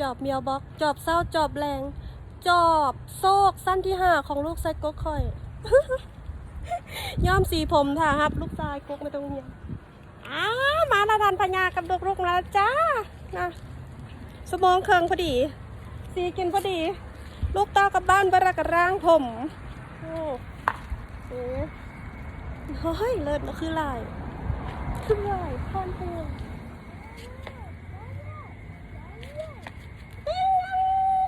จอบเมียวบอกจอบเศร้าจอบแรง จอบโซกสั้นที่ห้าของลูกไซกกคอยย้อมสีผมถ่าครับ ลูกชายกุ๊กไม่ต้องเหียนอ้ามาละทันพญากับลูกลูกแล้วจ้านะสมองเคืองพอดี สีกินพอดี ลูกตากับบ้านบรักกบร่างผมโอ้เฮ้ยเลิศนะคือลาย คือลายพอนเตือนติ๊งติ๊งอ่า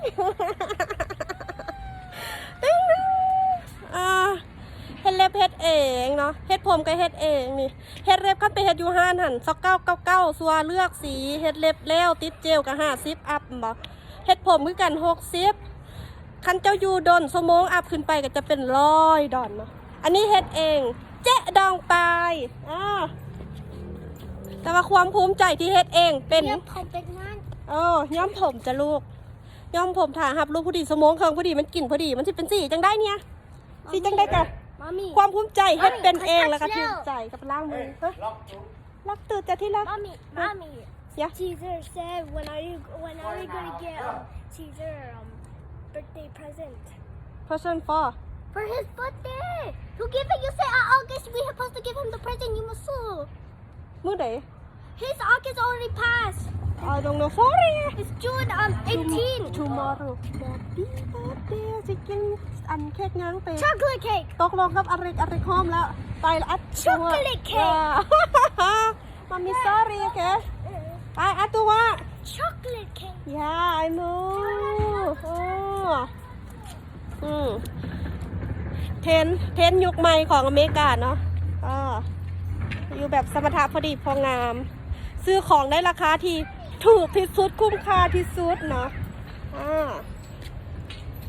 เฮ็ดเล็บเฮ็ดเองเนาะเฮ็ดผมก็เฮ็ดเองนี่เฮ็ดเล็บคันไปเฮ็ดอยู่ห้านหันสักเก้าเก้าเก้าสัวเลือกสีเฮ็ดเล็บแล้วติดเจลก็ห้าสิบอัพบ่เฮ็ดผมคือกันหกสิบคันเจ้าอยู่ดนสมงอัพขึ้นไปก็จะเป็นร้อยดอนเนาะอันนี้เฮ็ดเอง เจ๊ดองปลายอ่าแต่ว่าความภูมิใจที่เฮ็ดเองเป็นเดี๋ยวผมเป็นงานเออย่อมผมจะลูก ย่อมผมถ่าหับลูกพอดีสมองเครื่องพอดีมันกลิ่นพอดีมันจะเป็นสีจังได้เนี่ยสีจังได้กะมามี่ความภูมิใจเฮ็ดเป็นเองขอทักแล้วก็แล้วภูมิใจกับล้างมือเฮ้ยรักตื่นจะที่รัก Mommy, mommy. Yeah. Caesar said, "When are you? When are we gonna get um, Caesar um birthday present person for for his birthday? You give it. You say uh, August. We supposed to give him the present. You must sue. มื้อใด His August already passed. I don't know sorry It's June um 18. tomorrow happy birthday สิกินอันเค้กยังไป Chocolate cake. ตกลงกับอริกอริกหอมแล้วไปละอัด Chocolate cake มามี sorry โอเคไปอัดตัว Chocolate cake. Yeah, I know. โอ้อืมเทรนด์เทรนด์ยุคใหม่ของอเมริกาเนาะอ่าอยู่แบบสมรรถะพอดีพองาม ซื้อของได้ราคาที่ ถูกที่สุดคุ้มค่าที่สุดเนาะอ่า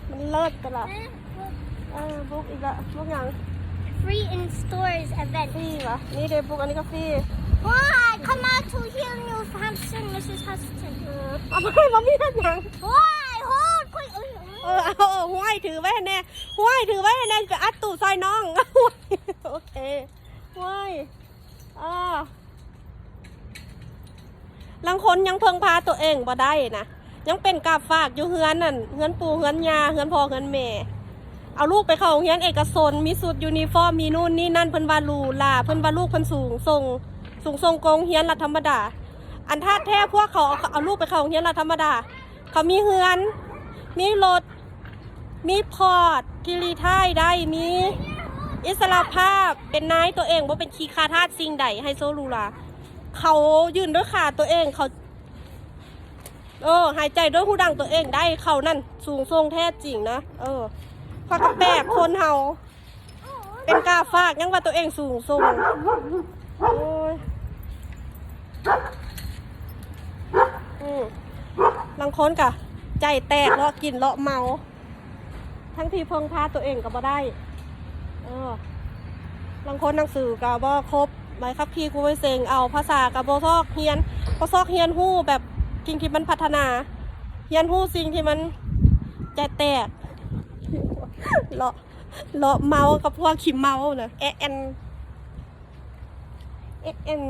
มันเลิศตลอดอ่าบุกอีกละบุกอย่าง Free in stores event. ฟรีวะนี่เดบุกอันนี้ก็ฟรี Why? Come out to hear New Hampshire, Mrs. Huston. เออเอาไปมามีกันยัง Why? Hold, quick. เออเอาเอาห้วยถือไว้ให้แน่ห้วยถือไว้ให้แน่จะอัดตู่ซอยน้องห้วยโอเคห้วยอ่า ลังคนยังเพิ่งพาตัวเองบ่ได้นะยังเป็นกาฝากอยู่เฮือนนั่นเฮือนปู่เฮือนยาเฮือนพ่อเฮือนแม่เอาลูกไปเข้าโรงเรียนเอกชนมีสุดยูนิฟอร์มมีนู่นนี่นั่นเพิ่นว่าลูลาเพิ่นว่าลูกเพิ่นสูงส่งสูงส่งกงเฮียนรัฐธรรมดา อันท่าแท้พวกเขาเอาเอาลูกไปเข้าโรงเรียนรัฐธรรมดา เขามีเฮือน มีรถมีพอร์ตที่รีไทายได้มีอิสระภาพเป็นนายตัวเองว่าเป็นคีคาทาสสิ่งใดไฮโซลูลา เขายืนด้วยขาตัวเองเขาเออ หายใจด้วยหูดังตัวเองได้เขานั่น สูงทรงแท้จริงนะเออเขาก็แปลกคนเฮาเป็นกาฝากยังว่าตัวเองสูงทรงโอ้ยอืมลังค้นกะ ใจแตกเลาะกินเลาะเมา ทั้งที่เพิ่งพาตัวเองก็บ่ได้ เออบางค้นหนังสือก็บ่ครบ ใบขับขี่กูไปเซงเอาภาษากับบ่ซอกเฮียนโบซอกเฮียนฮู้แบบสิ่งที่มันพัฒนาเฮียนฮู้สิ่งที่มันใจแตกเลาะเลาะเมากับพวกขี้เมาเน่ะแอะแอนแอะแอน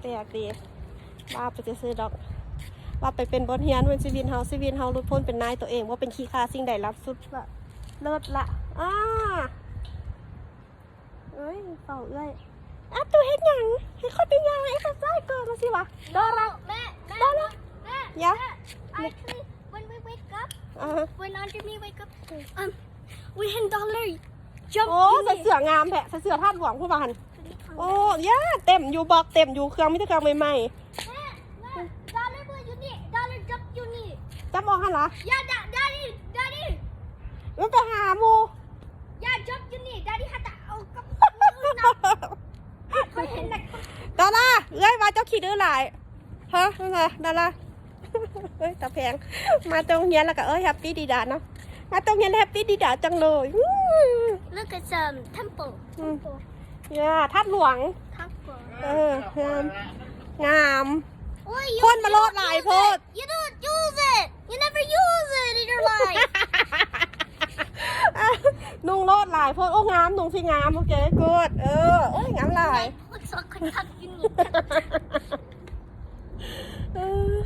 แตกดีว่าไปจะซื้อดอก ว่าไปเป็นบทเรียนเป็นซีวินเฮาซีวินเฮารุดพ้นเป็นนายตัวเอง ว่าเป็นขี้คาสิ่งใดรับสุดละเลิศละอ่าเอ้ยเป่าเอ้ย ยังให้เขาเป็นหยังไอ้ข้าซ้ายเกินมาสิวะดอละ Matt, Matt, Donna? Matt, Yeah? Matt, Actually, when we wake up, อ่า when Andre me wake up, um, we had dollar jump โอ้ in ใส่ it. เสื้องามแผะใส่เสื้อท่าดหลวงผู้บ้าน โอ้ย่าเต็มอยู่บอกเต็มอยู่เครื่องมิตรเครื่องใหม่ Matt, Matt, dollar what you need, dollar jump you need. ๆจำออกหันเหรอ Yeah, da, daddy, daddy. มันไปหาหมู Yeah, jump you need. Daddy had that. Oh, come เคยเห็นแบบ ดอลลาร์ เอ้ยว่าเจ้าขี้ดื้อหลายฮะนั่นไงดอลลาร์เอ้ยตาแพง มาตรงเฮียนแล้วก็เอ้ยแฮปปี้ดีดาเนาะ มาตรงเฮียนแฮปปี้ดีดาจังเลยอื้อ Look at some temple. อืมเนี่ยทัดหลวง Temple. เอองามงาม Oi, you คนมาโลด don't หลาย use โพด it. You don't use it. You never use it in your life. นุ่งโลดหลายโพดโอ้งามนุ่งสิงามโอเคกูดเออโอ้ยงามหลาย Looks like you need. เออ